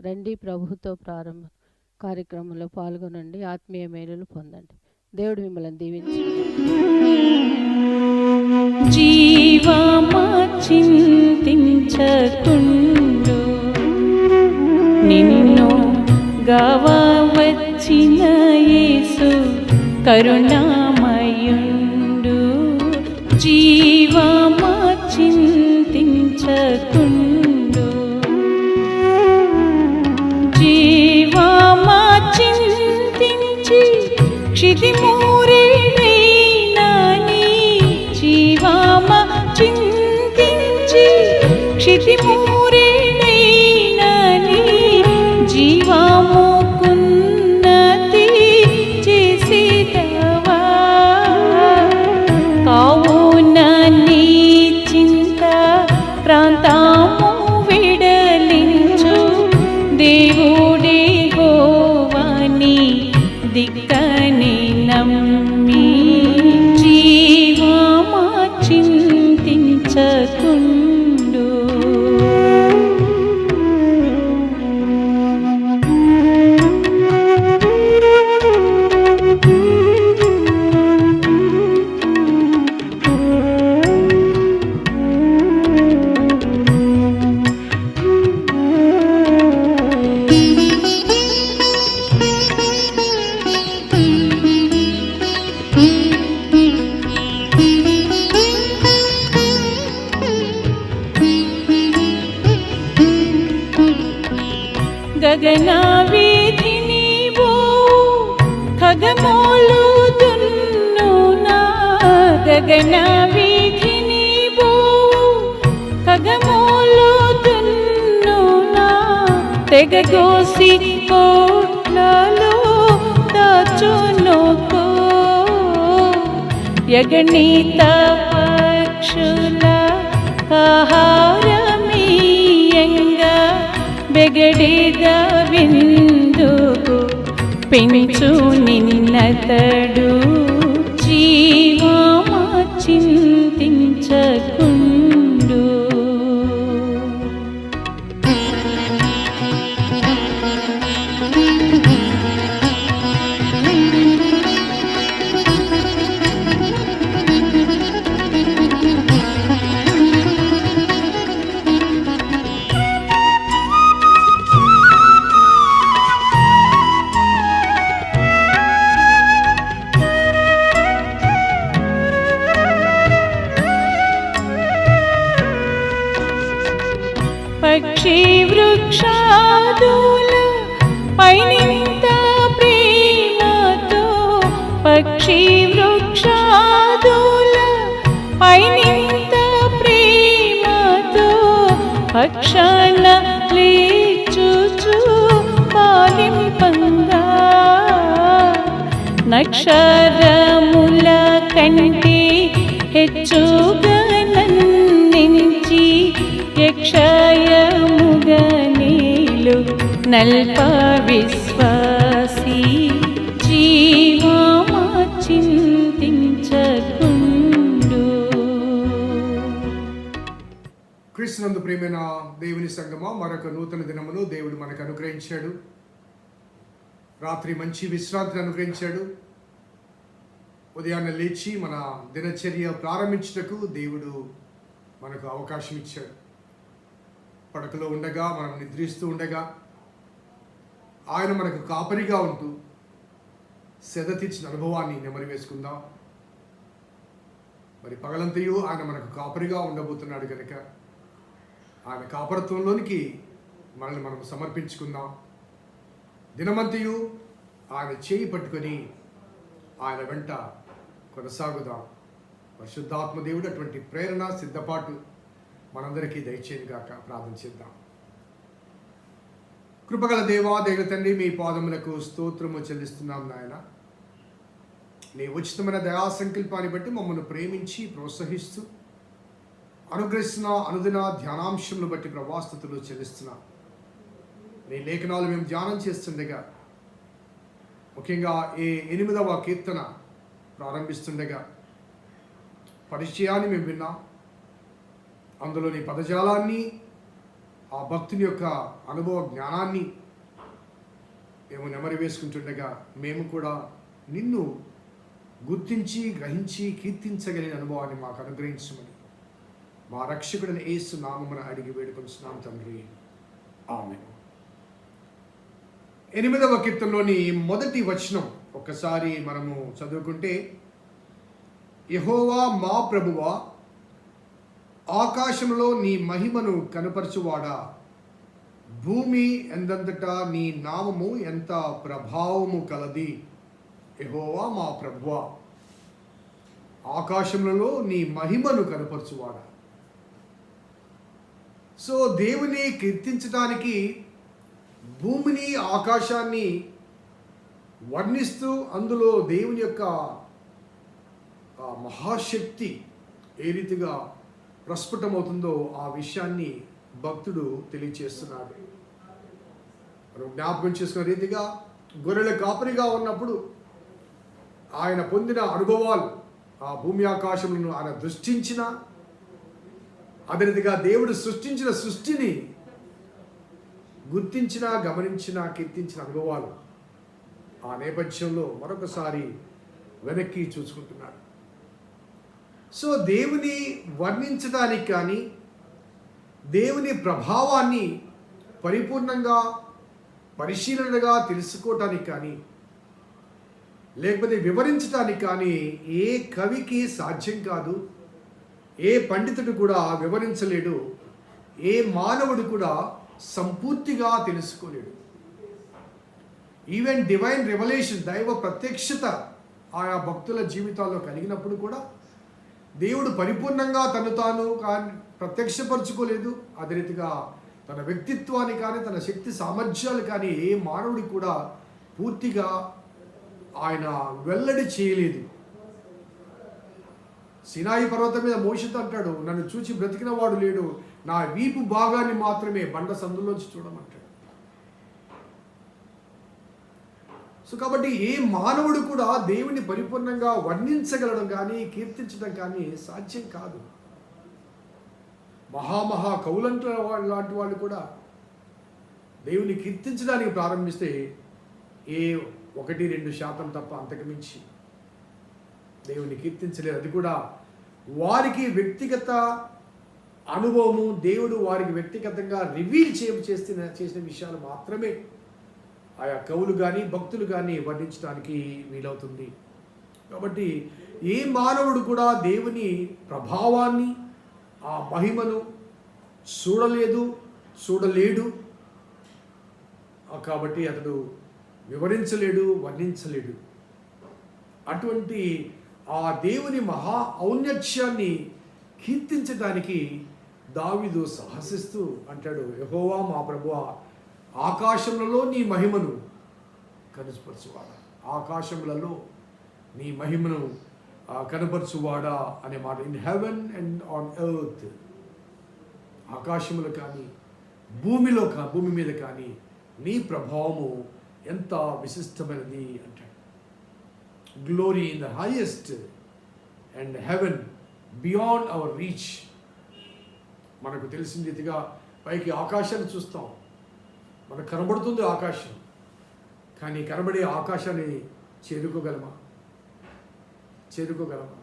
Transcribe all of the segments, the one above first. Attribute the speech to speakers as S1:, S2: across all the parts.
S1: రండి ప్రభుతో ప్రారంభ కార్యక్రమంలో పాల్గొనండి. ఆత్మీయ మేలులు పొందండి. దేవుడు మిమ్మల్ని దీవించి
S2: జీవమా చింతించకుండు నిన్ను గవవచ్చిన యేసు కరుణామయుండు. జీవా ఖగమోలు నా గగన వీధిని బో ఖగమోలు నా తెగగోసి కోట్లలో దాచును యగణిత పక్షుల ఆహారమీయంగా బెగడిద విందుకు పెంచు నిన్నతడు జీవమా చింతించగ అక్షరముల కంటే హెచ్చుగా నందించి యక్షయముగ నీలు నల్ప విశ్వాసి జీవమా చింతించకుండు.
S3: కృష్ణందు ప్రేమైన దేవుని సంగమ మరొక నూతన దినమును దేవుడు మనకు అనుగ్రహించాడు. రాత్రి మంచి విశ్రాంతిని అనుగ్రహించాడు. ఉదయాన్నే లేచి మన దినచర్య ప్రారంభించుటకు దేవుడు మనకు అవకాశం ఇచ్చాడు. పడకలో ఉండగా మనం నిద్రిస్తూ ఉండగా ఆయన మనకు కాపరిగా ఉంటూ సెదతిచ్చిన అనుభవాన్ని నెమరు వేసుకుందాం. మరి పగలంతయు ఆయన మనకు కాపరిగా ఉండబోతున్నాడు కనుక ఆయన కాపరత్వంలోనికి మనల్ని మనం సమర్పించుకుందాం. దినమంతయు ఆయన చేయి పట్టుకొని ఆయన వెంట కొనసాగుదాం. పరిశుద్ధాత్మదేవుడు అటువంటి ప్రేరణ సిద్ధపాటు మనందరికీ దయచేది గాక. ప్రార్థన చేద్దాం. కృపగల దేవా దేవ తండ్రి మీ పాదములకు స్తోత్రము చెల్లిస్తున్నాం నాయన. నీ ఉచితమైన దయా సంకల్పాన్ని బట్టి మమ్మల్ని ప్రేమించి ప్రోత్సహిస్తూ అనుగ్రహిస్తున్న అనుదిన ధ్యానాంశములు బట్టి ప్రవాస్తుతులు చెల్లిస్తున్నాం. నీ లేఖనాలు మేము ధ్యానం చేస్తుండగా ముఖ్యంగా ఏ ఎనిమిదవ కీర్తన ప్రారంభిస్తుండగా పరిచయాన్ని మేము విన్నాం. అందులోని పదజాలాన్ని ఆ భక్తుని యొక్క అనుభవ జ్ఞానాన్ని మేము నెమరి వేసుకుంటుండగా మేము కూడా నిన్ను గుర్తించి గ్రహించి కీర్తించగలిగిన అనుభవాన్ని మాకు అనుగ్రహించమని మా రక్షకుడిని ఏసు నామమున అడిగి వేడుకొనిస్తున్నాం తండ్రి. ఆమె ఎనిమిదవ కీర్తనలోని మొదటి వచనం ఒక్కసారి మనము చదువుకుంటే యహోవా మా ప్రభువా ఆకాశంలో నీ మహిమను కనపరచువాడా? భూమి ఎందంతటా నీ నామము ఎంత ప్రభావము కలది? యహోవా మా ప్రభువా ఆకాశంలో నీ మహిమను కనపరచువాడా? సో దేవుని కీర్తించడానికి భూమిని ఆకాశాన్ని వర్ణిస్తూ అందులో దేవుని యొక్క మహాశక్తి ఏ రీతిగా ప్రస్ఫుటమవుతుందో ఆ విషయాన్ని భక్తుడు తెలియచేస్తున్నాడు. మనం జ్ఞాపకం చేసుకున్న రీతిగా గొర్రెల కాపరిగా ఉన్నప్పుడు ఆయన పొందిన అనుభవాలు ఆ భూమి ఆకాశములను ఆయన దృష్టించిన అదే రీతిగా దేవుడు సృష్టించిన సృష్టిని గుర్తించిన గమనించిన కీర్తించిన అనుభవాలు ఆ నేపథ్యంలో మరొకసారి వెనక్కి చూసుకుంటున్నాడు. సో దేవుని వర్ణించడానికి కానీ దేవుని ప్రభావాన్ని పరిపూర్ణంగా పరిశీలనగా తెలుసుకోవటానికి కానీ లేకపోతే వివరించడానికి కానీ ఏ కవికి సాధ్యం కాదు ఏ పండితుడు కూడా వివరించలేడు ఏ మానవుడు కూడా సంపూర్తిగా తెలుసుకోలేడు. ఈవెన్ డివైన్ రెవల్యూషన్ దైవ ప్రత్యక్షత ఆయా భక్తుల జీవితాల్లో కలిగినప్పుడు కూడా దేవుడు పరిపూర్ణంగా తను తాను కానీ ప్రత్యక్షపరచుకోలేదు. అదే రీతిగా తన వ్యక్తిత్వాన్ని కానీ తన శక్తి సామర్థ్యాలు కానీ ఏ మానవుడికి కూడా పూర్తిగా ఆయన వెల్లడి చేయలేదు. సినాయి పర్వతం మీద మోషిత్ అంటాడు నన్ను చూచి బ్రతికిన వాడు లేడు. నా వీపు భాగాన్ని మాత్రమే బండ సందులోంచి చూడమంటాడు. సో కాబట్టి ఏ మానవుడు కూడా దేవుని పరిపూర్ణంగా వర్ణించగలడం కానీ కీర్తించడం కానీ సాధ్యం కాదు. మహామహా కవులంట వాళ్ళు లాంటి వాళ్ళు కూడా దేవుని కీర్తించడానికి ప్రారంభిస్తే ఏ ఒకటి రెండు శాతం తప్ప అంతకుమించి దేవుని కీర్తించలేదు. అది కూడా వారికి వ్యక్తిగత అనుభవము దేవుడు వారికి వ్యక్తిగతంగా రివీల్ చేయ చేసిన చేసిన విషయాలు మాత్రమే. ఆయా కవులు కానీ భక్తులు కానీ వర్ణించడానికి వీలవుతుంది. కాబట్టి ఏ మానవుడు కూడా దేవుని ప్రభావాన్ని ఆ మహిమను చూడలేదు చూడలేడు. కాబట్టి అతడు వివరించలేడు వర్ణించలేడు. అటువంటి ఆ దేవుని మహా ఔన్నత్యాన్ని కీర్తించడానికి దావిదు సాహసిస్తూ అంటాడు యహోవా మా ప్రభువా ఆకాశములలో నీ మహిమను కనుపరచువాడా? ఆకాశములలో నీ మహిమను కనపరచువాడా అనే మాట. In heaven and on earth ఆకాశములు కానీ భూమిలో కా భూమి మీద కానీ నీ ప్రభావము ఎంత విశిష్టమైనది అంటాడు. Glory in the highest and heaven beyond our reach మనకు తెలిసిందిగా పైకి ఆకాశాన్ని చూస్తాం. మనకు కనబడుతుంది ఆకాశం. కానీ కనబడే ఆకాశాన్ని చేరుకోగలమా? చేరుకోగలమా?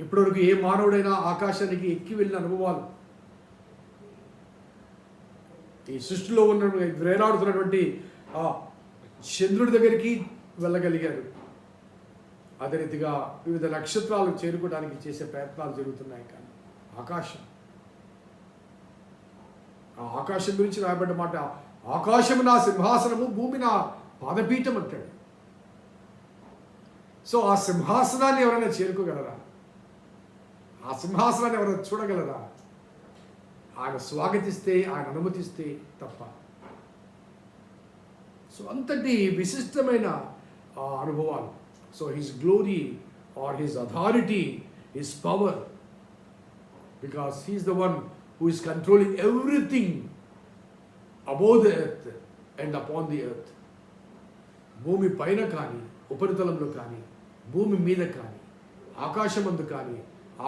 S3: ఇప్పటివరకు ఏ మానవుడైనా ఆకాశానికి ఎక్కి వెళ్ళిన అనుభవాలు? ఈ సృష్టిలో ఉన్న వేలాడుతున్నటువంటి ఆ చంద్రుడి దగ్గరికి వెళ్ళగలిగారు. అదే రీతిగా వివిధ నక్షత్రాలు చేరుకోవడానికి చేసే ప్రయత్నాలు జరుగుతున్నాయి కానీ ఆకాశం. ఆకాశం గురించి రాయబడ్డ మాట ఆకాశము నా సింహాసనము భూమి నా పాదపీఠం అంటాడు. సో ఆ సింహాసనాన్ని ఎవరైనా చేరుకోగలరా? ఆ సింహాసనాన్ని ఎవరైనా చూడగలరా? ఆయన స్వాగతిస్తే ఆయన అనుమతిస్తే తప్ప. సో అంతటి విశిష్టమైన ఆ అనుభవాలు. So his glory or his authority his power because he's the one who is controlling everything above the earth and upon the earth భూమి పైన కానీ ఉపరితలంలో కానీ భూమి మీద కానీ ఆకాశమందు కానీ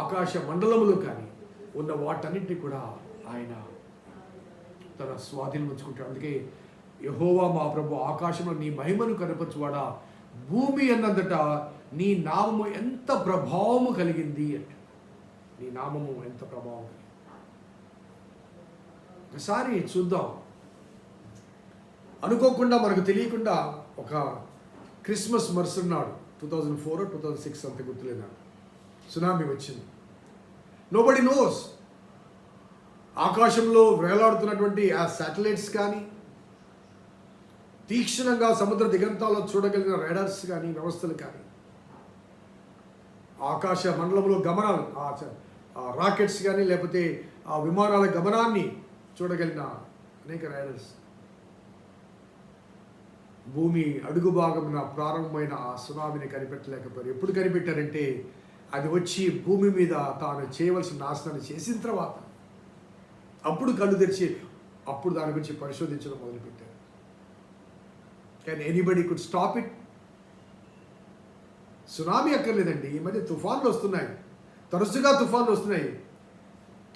S3: ఆకాశ మండలంలో కానీ ఉన్న వాటన్నిటిని కూడా ఆయన తన స్వాధీనం ఉంచుకుంటాడు. అందుకే యహోవా మా ప్రభు ఆకాశంలో నీ మహిమను కనపరచువాడా భూమి అన్నంతట నీ నామము ఎంత ప్రభావము కలిగింది అంట నీ నామము ఎంత ప్రభావం కలిగింది. ఒకసారి చూద్దాం. అనుకోకుండా మనకు తెలియకుండా ఒక Christmas మరుసన్నాడు two thousand four two thousand six అంత గుర్తులేదు నాకు. సునామీ వచ్చింది. నోబడి నోస్ ఆకాశంలో వేలాడుతున్నటువంటి ఆ శాటిలైట్స్ కానీ తీక్షణంగా సముద్ర దిగంతాల్లో చూడగలిగిన రైడర్స్ కానీ వ్యవస్థలు కానీ ఆకాశ మండలంలో గమనాలు ఆ చ- ఆ రాకెట్స్ కానీ లేకపోతే ఆ విమానాల గమనాన్ని చూడగలిగిన అనేక రైడర్స్ భూమి అడుగు భాగమున ప్రారంభమైన ఆ సునామీని కనిపెట్టలేకపోయారు. ఎప్పుడు కనిపెట్టారంటే అది వచ్చి భూమి మీద తాను చేయవలసిన నాశనాన్ని చేసిన తర్వాత. అప్పుడు కళ్ళు తెరిచి అప్పుడు దాని గురించి పరిశోధించడం మొదలుపెట్టారు. కానీ anybody could stop it tsunami అక్కర్లేదండి. ఈ మధ్య తుఫాన్లు వస్తున్నాయి. తరచుగా తుఫాన్లు వస్తున్నాయి.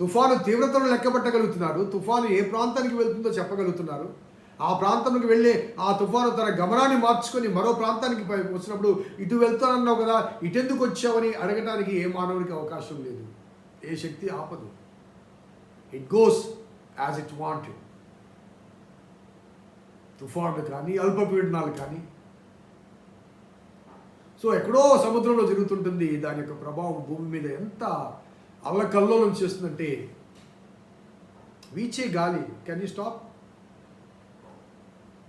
S3: తుఫాను తీవ్రతను లెక్కబట్టగలుగుతున్నారు తుఫాను ఏ ప్రాంతానికి వెళ్తుందో చెప్పగలుగుతున్నారు. ఆ ప్రాంతంలోకి వెళ్ళే ఆ తుఫాను తన గమనాన్ని మార్చుకొని మరో ప్రాంతానికి వచ్చినప్పుడు ఇటు వెళ్తానన్నావు కదా ఇటెందుకు వచ్చావని అడగటానికి ఏ మానవునికి అవకాశం లేదు. ఏ శక్తి ఆపదు. It goes as it wanted తుఫాన్లు కానీ అల్పపీడనాలు కానీ. సో ఎక్కడో సముద్రంలో జరుగుతుంటుంది. దాని యొక్క ప్రభావం భూమి మీద ఎంత అల్లకల్లోలం చేస్తుందంటే వీచే గాలి. కెన్ యూ స్టాప్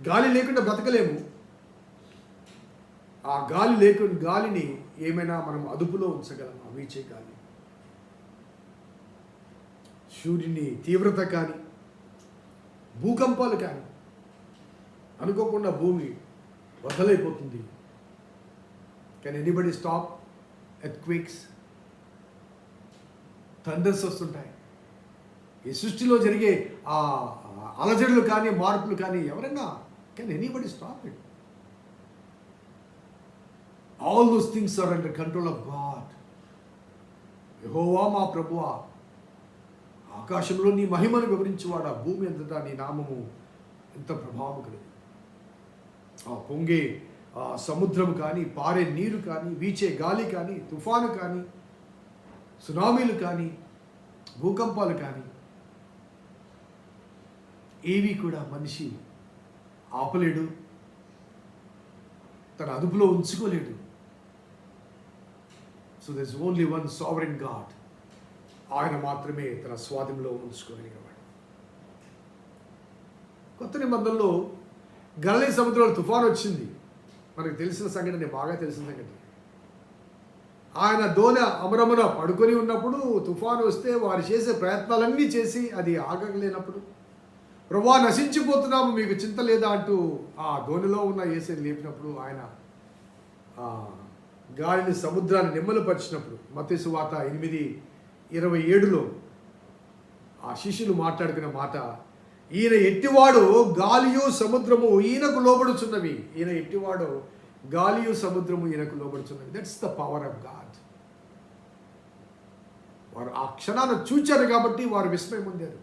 S3: గాలి లేకుండా బ్రతకలేము. ఆ గాలి లేకుండా గాలిని ఏమైనా మనం అదుపులో ఉంచగలం ఆ వీచే గాలి. సూర్యుని తీవ్రత కానీ భూకంపాలు కానీ అనుకోకుండా భూమి వదలైపోతుంది. కెన్ ఎనీబడి స్టాప్ ఎత్ క్విక్స్ థండర్స్ వస్తుంటాయి. ఈ సృష్టిలో జరిగే ఆ అలజడులు కానీ మార్పులు కానీ ఎవరైనా can anybody stop it all those things are under control of God యహోవా మా ప్రభువా ఆకాశంలో నీ మహిమను వివరించువాడా భూమి అంతటా నీ నామము ఎంత ప్రభావం కలిగి ఆ పొంగే ఆ సముద్రం కానీ పారే నీరు కానీ వీచే గాలి కానీ తుఫాను కానీ సునామీలు కానీ భూకంపాలు కానీ ఏవి కూడా మనిషి ఆపలేడు తన అదుపులో ఉంచుకోలేడు. So this only one sovereign God ఆయన మాత్రమే తన స్వాధీనంలో ఉంచుకోగలిగేవాడు కొత్త నిబంధనలో గల్లీ సముద్రంలో తుఫాన్ వచ్చింది. మనకు తెలిసిన సంఘటన బాగా తెలిసిన సంఘటన. ఆయన దోన అమరమున పడుకొని ఉన్నప్పుడు తుఫాను వస్తే వారు చేసే ప్రయత్నాలన్నీ చేసి అది ఆగలేనప్పుడు ప్రభా నశించిపోతున్నాము మీకు చింత లేదా? అంటూ ఆ దోణిలో ఉన్న ఏసీని లేపినప్పుడు ఆయన గాలిని సముద్రాన్ని నిమ్మలపరిచినప్పుడు మతేసు వాత ఎనిమిది ఇరవై ఏడులో ఆ శిష్యులు మాట్లాడుకున్న మాట ఈయన ఎట్టివాడు గాలియు సముద్రము ఈయనకు లోబడుచున్నవి. ఈయన ఎట్టివాడు గాలియు సముద్రము ఈయనకు లోబడుచున్నవి that's the power of God వారు ఆ క్షణాన్ని చూచారు కాబట్టి వారు విస్మయం పొందారు.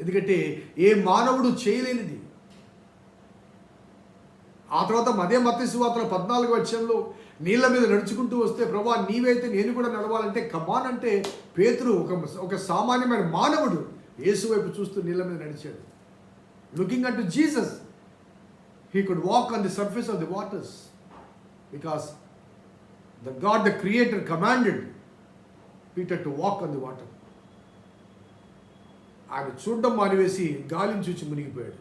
S3: ఎందుకంటే ఏ మానవుడు చేయలేనిది. ఆ తర్వాత మదే మత్స్య పద్నాలుగు వచ్చంలో నీళ్ళ మీద నడుచుకుంటూ వస్తే ప్రభా నీవైతే నేను కూడా నడవాలంటే కమాన్ అంటే పేతురు ఒక ఒక సామాన్యమైన మానవుడు యేసు వైపు చూస్తూ నీళ్ళ మీద నడిచాడు. Looking at Jesus he could walk on the surface of the waters because the God the creator commanded Peter to walk on the water ఆయన చూడడం మానివేసి గాలిని చూచి మునిగిపోయాడు.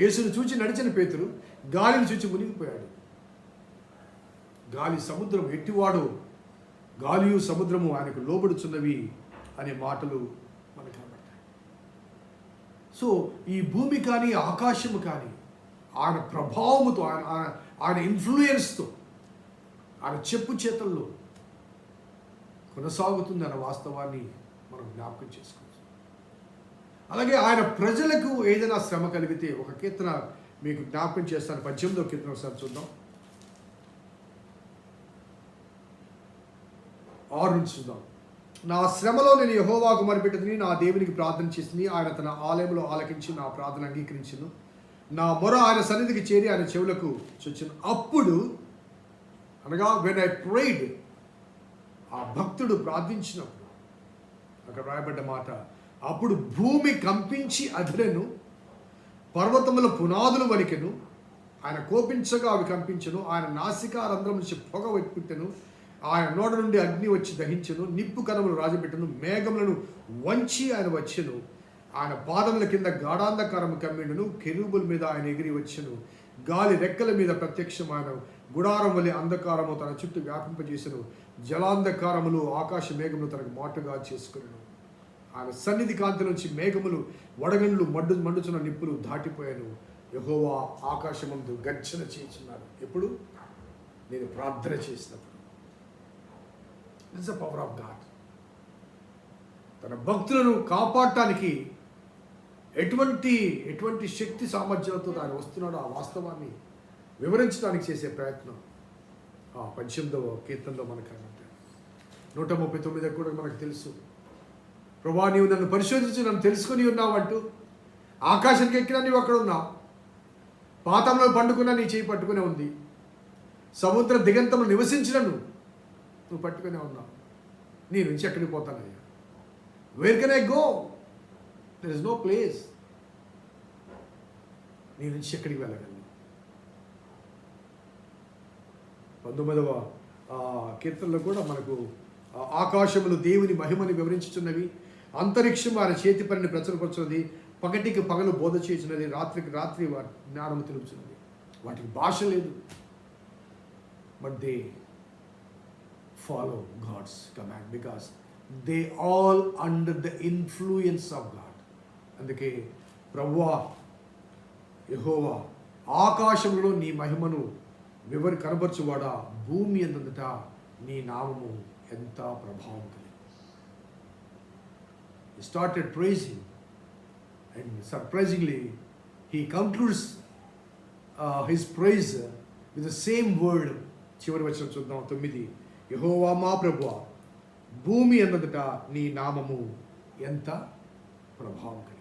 S3: యేసును చూచి నడిచిన పేతురు గాలిని చూచి మునిగిపోయాడు. గాలి సముద్రం ఎట్టివాడు గాలియు సముద్రము ఆయనకు లోబడుచున్నవి అనే మాటలు మనకు కనబడతాయి. సో ఈ భూమి కానీ ఆకాశము కానీ ఆయన ప్రభావముతో ఆయన ఆడ ఇన్ఫ్లుయెన్స్తో ఆడ చెప్పు చేతల్లో కొనసాగుతుందన్న వాస్తవాన్ని మనం జ్ఞాపకం చేసుకోవచ్చు. అలాగే ఆయన ప్రజలకు ఏదైనా శ్రమ కలిగితే ఒక కీర్తన మీకు జ్ఞాపకం చేస్తాను. పద్దెనిమిదో కీర్తన ఒకసారి చూద్దాం. ఆరు నుంచి చూద్దాం. నా శ్రమలో నేను యహోవాకు మరిపెట్టుకుని నా దేవునికి ప్రార్థన చేసింది ఆయన తన ఆలయంలో ఆలకించి నా ప్రార్థన అంగీకరించింది నా మొర ఆయన సన్నిధికి చేరి ఆయన చెవులకు చొచ్చిన అప్పుడు అనగా వెన్ ఐ ప్రైడ్ ఆ భక్తుడు ప్రార్థించినప్పుడు అక్కడ రాయబడ్డ మాట అప్పుడు భూమి కంపించి అదిరెను పర్వతముల పునాదులు వణికెను ఆయన కోపించగా అవి కంపించను ఆయన నాసికా రంధ్రం నుంచి పొగ వెట్టుపెట్టెను ఆయన నోట నుండి అగ్ని వచ్చి దహించను నిప్పు కనములు రాజబెట్టను మేఘములను వంచి ఆయన వచ్చెను. ఆయన పాదముల కింద గాఢాంధకారము కమ్మిండును కెరూబుల మీద ఆయన ఎగిరి వచ్చెను. గాలి రెక్కల మీద ప్రత్యక్షమైన గుడారం వలె అంధకారము తన చుట్టూ వ్యాపింపజేసను. జలాంధకారములు ఆకాశ మేఘములు తనకు మాటుగా చేసుకును ఆయన సన్నిధి కాంతి నుంచి మేఘములు వడగండ్లు మడ్డు మండుచున్న నిప్పులు దాటిపోయాను. యహోవా ఆకాశమందు గర్జన చేయించున్నాడు. ఎప్పుడు? నేను ప్రార్థన చేసినప్పుడు. It's the power of God తన భక్తులను కాపాడటానికి ఎటువంటి ఎటువంటి శక్తి సామర్థ్యాలతో ఆయన వస్తున్నాడో ఆ వాస్తవాన్ని వివరించడానికి చేసే ప్రయత్నం ఆ పద్దెనిమిదవ కీర్తనలో మనకు అన్నట్టు నూట ముప్పై తొమ్మిది కూడా మనకు తెలుసు. ప్రభా నీవు నన్ను పరిశోధించి నన్ను తెలుసుకుని ఉన్నావంటూ ఆకాశానికి ఎక్కినా నీవు అక్కడ ఉన్నావు. పాతంలో పండుకున్నా నీ చేయి పట్టుకునే ఉంది. సముద్ర దిగంతంలో నివసించినను నువ్వు పట్టుకునే ఉన్నావు. నీ నుంచి ఎక్కడికి పోతానయ్యా? Where can I go there is no place నీ నుంచి ఎక్కడికి వెళ్ళగలను. పంతొమ్మిదవ కీర్తనలో కూడా మనకు ఆకాశములు దేవుని మహిమని వివరించుచున్నవి అంతరిక్షం వారి చేతి పనిని ప్రచురపరుచున్నది పగటికి పగలు బోధ చేసినది రాత్రికి రాత్రి వారి జ్ఞానము తెలుపుచున్నది. వాటికి భాష లేదు. But they follow God's command because they all under the influence of God అందుకే ప్రవ్వా యహోవా ఆకాశంలో నీ మహిమను వివరి కనబరచువాడా? భూమి ఎందంతట నీ నామము ఎంత ప్రభావం కలిగి started praising and surprisingly he concludes his praise with the same word చివరి వచ్చిన చూద్దాం తొమ్మిది. యహోవా మా ప్రభువా భూమి అన్నదట నీ నామము ఎంత ప్రభావం కలిగి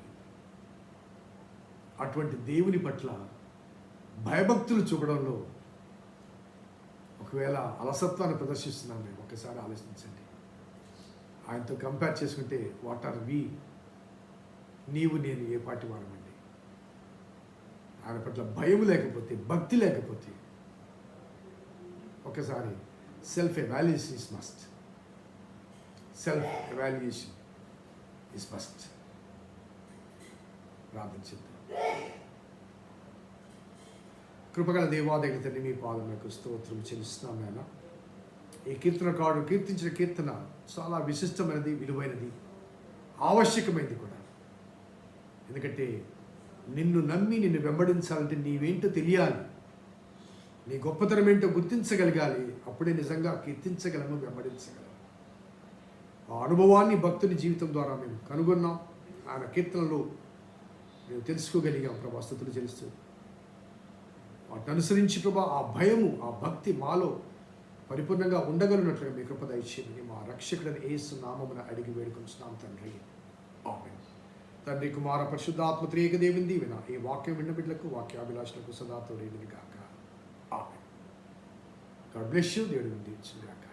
S3: అటువంటి దేవుని పట్ల భయభక్తులు చూపడంలో ఒకవేళ అలసత్వాన్ని ప్రదర్శిస్తున్నాం మేము ఒకసారి ఆలోచించండి. ఆయనతో కంపేర్ చేసుకుంటే వాట్ ఆర్ వి నీవు నేను ఏ పాటి వాడమండి ఆయన పట్ల భయం లేకపోతే భక్తి లేకపోతే ఒకసారి self evaluation is must self evaluation is must ప్రార్థించింది కృపగల దేవాదేవి తండ్రి మీ పాదములకు స్తోత్రం చెల్లిస్తున్నాం నాయన. ఈ కీర్తనకారుడు కీర్తించిన కీర్తన చాలా విశిష్టమైనది విలువైనది ఆవశ్యకమైనది కూడా. ఎందుకంటే నిన్ను నమ్మి నిన్ను వెంబడించాలంటే నీవేంటో తెలియాలి. నీ గొప్పతనం ఏంటో గుర్తించగలగాలి. అప్పుడే నిజంగా కీర్తించగలను వెంబడించగలము. ఆ అనుభవాన్ని భక్తుని జీవితం ద్వారా మేము కనుగొన్నాం. ఆయన కీర్తనలో మేము తెలుసుకోగలిగాం ప్రభా స్థుతులు చెల్లిస్తూ. వాటిని అనుసరించి ప్రభా ఆ భయము ఆ భక్తి మాలో పరిపూర్ణంగా ఉండగలిగినట్లుగా మీ కృప దయచేయమని మా రక్షకుడని ఏసు నామమున అడిగి వేడుకొంచున్నాం తండ్రి. ఆమేన్. తండ్రి కుమార పరిశుద్ధాత్మ త్రియక దేవుని దీవెన ఈ వాక్యం విన్న బిడ్డలకు వాక్యాభిలాషులకు సదా తోడేది కాక ఆమెన్. గాడ్ బ్లెస్ యూ దేవుడిని దీవించుగాక